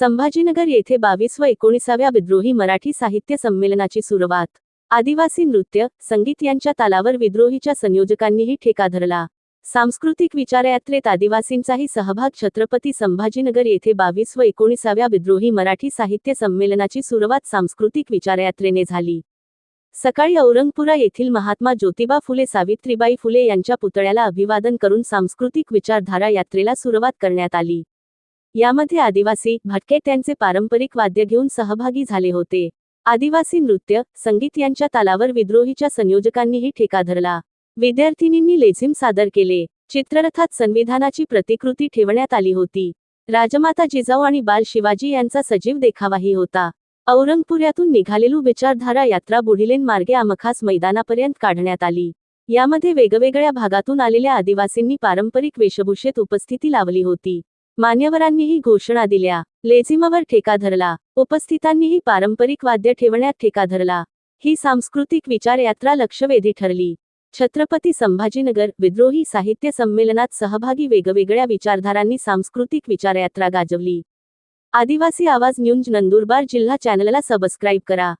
संभाजीनगर येथे बावीस व एकोणीसाव्या विद्रोही मराठी साहित्य संमेलनाची सुरुवात. आदिवासी नृत्य संगीत यांच्या तालावर विद्रोहीच्या संयोजकांनीही ठेका धरला. सांस्कृतिक विचारयात्रेत आदिवासींचाही सहभाग छत्रपती संभाजीनगर येथे बावीस व एकोणीसाव्या विद्रोही मराठी साहित्य संमेलनाची सुरुवात सांस्कृतिक विचारयात्रेने झाली. सकाळी औरंगपुरा येथील महात्मा ज्योतिबा फुले सावित्रीबाई फुले यांच्या पुतळ्याला अभिवादन करून सांस्कृतिक विचारधारा यात्रेला सुरुवात करण्यात आली. यामध्ये आदिवासी भटके त्यांचे पारंपरिक वाद्य घेऊन सहभागी झाले होते. आदिवासी नृत्य संगीत यांच्या तालावर विद्रोहीच्या संयोजकांनीही ठेका धरला. विद्यार्थिनींनी लेझिम सादर केले. चित्ररथात संविधानाची प्रतिकृती ठेवण्यात आली होती. राजमाता जिजाऊ आणि बाल शिवाजी यांचा सजीव देखावाही होता. औरंगपुऱ्यातून निघालेलू विचारधारा यात्रा बुढिलेन मार्गे आमखास मैदानापर्यंत काढण्यात आली. यामध्ये वेगवेगळ्या भागातून आलेल्या आदिवासींनी पारंपरिक वेशभूषेत उपस्थिती लावली होती. मान्यवरांनीही घोषणा दिल्या. लेझिमावर ठेका धरला. उपस्थितांनीही पारंपरिक वाद्य ठेवण्यात ठेका धरला. ही सांस्कृतिक विचार यात्रा लक्षवेधी ठरली. छत्रपती संभाजीनगर विद्रोही साहित्य संमेलनात सहभागी वेगवेगळ्या विचारधारांनी सांस्कृतिक विचारयात्रा गाजवली. आदिवासी आवाज न्यूज नंदुरबार जिल्हा चॅनलला सबस्क्राईब करा.